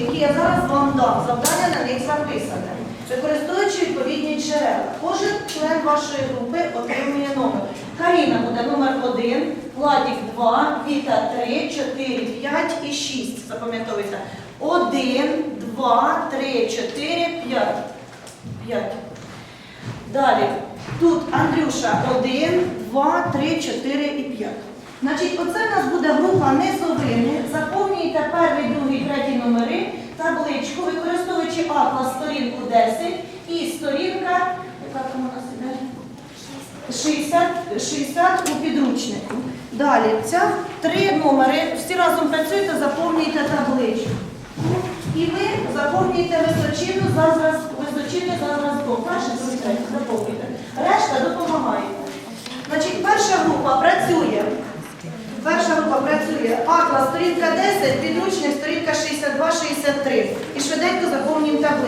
які я зараз вам дам, завдання на них записане. Використовуючи відповідні джерела. Кожен член вашої групи отримує номер. Каріна буде номер 1, Владік 2, Віта 3, 4, 5 і 6. Запам'ятовуйте. 1, 2, 3, 4, 5. 5. Далі. Тут Андрюша 1, 2, 3, 4 і 5. Значить, оце в нас буде група низовини. Заповнюйте перший, другий, третій номери, табличку, використовуючи атлас сторінку 10 і сторінка, яка там у нас іде? 60, 60 у підручнику. Далі, ця три номери, всі разом працюєте, заповнюєте табличку. І ви заповнюєте височину за зразком, височини за зразком. Перше, третє. Решта допомагаєте. Значить, перша група працює. Перша група працює. Атлас, сторінка 10, підручник, сторінка 62-63.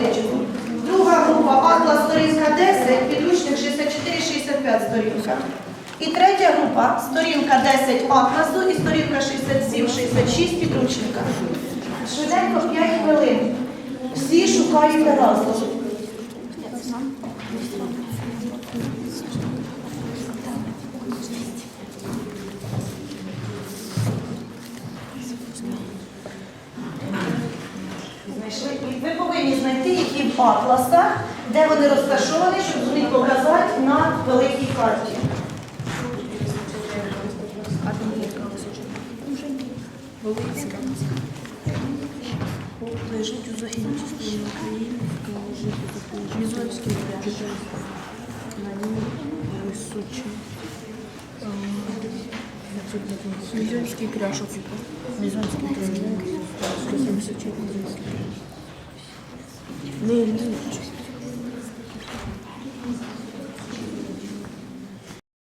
Табличку. Друга група Атлас, сторінка 10, підручник 64-65 сторінка. І третя група сторінка 10 атласу і сторінка 67-66 підручника. Швиденько 5 хвилин. Всі шукаєте разом. Ви повинні знайти, атласах, де вони розташовані, щоб їх показати на великій карті. Лежить у частині України, Мізонський пляж. На ній височі. Мізонський пляж опіка. Мізонський пляж. 174. 内陆